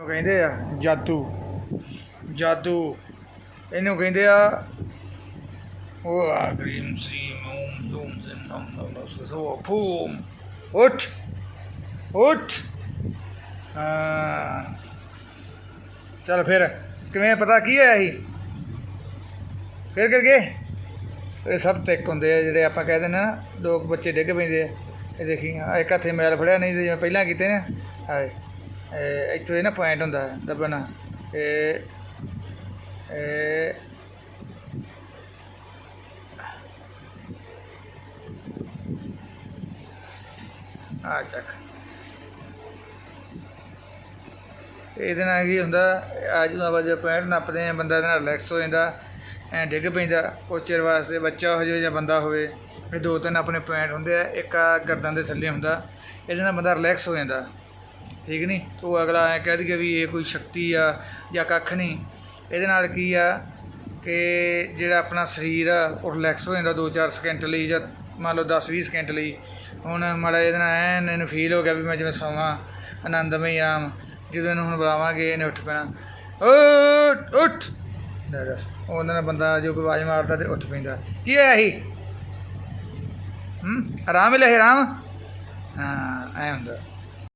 ਉਹ ਕਹਿੰਦੇ ਆ ਜਾਦੂ। ਜਾਦੂ। ਇਹਨੂੰ ਕਹਿੰਦੇ ਆ ਉਹ ਆ ਗ੍ਰੀਮ ਸ੍ਰੀਮ ਓਮ ਓਮ ਜ਼ਨ ਨਮ ਨਮ ਸੋ ਫੂਮ। ਉੱਠ। ਉੱਠ। ਹਾਂ। ਚਲ ਫਿਰ, ਕਿਵੇਂ ਪਤਾ ਕੀ ਹੋਇਆ ਸੀ? ਫਿਰ ਕਰਕੇ ਇਹ ਸਭ ਟੈਕ ਹੁੰਦੇ ਆ ਜਿਹੜੇ ਆਪਾਂ ਕਹਿ ਦਿੰਦੇ ਨਾ, ਲੋਕ ਬੱਚੇ ਡਿੱਗ ਪੈਂਦੇ ਆ। ਇਹ ਦੇਖੀ ਇੱਕ ਹੱਥੇ ਮੈਲ ਫੜਿਆ, ਨਹੀਂ ਤੇ ਜਿਵੇਂ ਪਹਿਲਾਂ ਕੀਤੇ ਨੇ, ਹਾਏ। ਇੱਥੋਂ ਇਹ ਨਾ ਪੁਆਇੰਟ ਹੁੰਦਾ ਦੱਬਣ ਇਹ ਇਹ ਆ ਚੱਕ। ਇਹਦੇ ਨਾਲ ਕੀ ਹੁੰਦਾ, ਅੱਜ ਜਦੋਂ ਆਪਾਂ ਜੇ ਪੈਂਟ ਨੱਪਦੇ ਆ ਬੰਦਾ ਇਹਦੇ ਨਾਲ ਰਿਲੈਕਸ ਹੋ ਜਾਂਦਾ, ਐ ਡਿੱਗ ਪੈਂਦਾ, ਕੁਛ ਚਿਰ ਵਾਸਤੇ ਬੱਚਾ ਹੋ ਜਾਵੇ ਜਾਂ ਬੰਦਾ ਹੋਵੇ, ਇਹ ਦੋ ਤਿੰਨ ਆਪਣੇ ਪੁਆਇੰਟ ਹੁੰਦੇ ਆ, ਇੱਕ ਆ ਗਰਦਨ ਦੇ ਥੱਲੇ ਹੁੰਦਾ, ਇਹਦੇ ਨਾਲ ਬੰਦਾ ਰਿਲੈਕਸ ਹੋ ਜਾਂਦਾ। ਠੀਕ ਨਹੀਂ ਉਹ ਅਗਲਾ ਐ ਕਹਿ ਦਈਏ ਵੀ ਇਹ ਕੋਈ ਸ਼ਕਤੀ ਆ ਜਾਂ ਕੱਖ ਨਹੀਂ ਇਹਦੇ ਨਾਲ ਕੀ ਆ ਕਿ ਜਿਹੜਾ ਆਪਣਾ ਸਰੀਰ ਆ, ਉਹ ਰਿਲੈਕਸ ਹੋ ਜਾਂਦਾ 2-4 ਸਕਿੰਟ ਲਈ ਜਾਂ ਮੰਨ ਲਓ 10-20 ਸਕਿੰਟ ਲਈ। ਹੁਣ ਮਾੜਾ ਇਹਦੇ ਨਾਲ ਐਨ ਇਹਨੂੰ ਫੀਲ ਹੋ ਗਿਆ ਵੀ ਮੈਂ ਜਿਵੇਂ ਸੌਵਾਂ ਆਨੰਦਮਈ ਆਮ। ਜਦੋਂ ਇਹਨੂੰ ਹੁਣ ਬੁਲਾਵਾਂਗੇ, ਇਹਨੇ ਉੱਠ ਪੈਣਾ। ਉੱਠ ਉੱਠ। ਦੱਸ। ਉਹਨਾਂ ਨਾਲ ਬੰਦਾ ਜੋ ਕੋਈ ਆਵਾਜ਼ ਮਾਰਦਾ ਤੇ ਉੱਠ ਪੈਂਦਾ। ਕੀ ਹੋਇਆ ਸੀ ਹੂੰ? ਆਰਾਮ ਹੀ ਲੈ ਆਰਾਮ? ਹਾਂ, ਐ ਹੁੰਦਾ।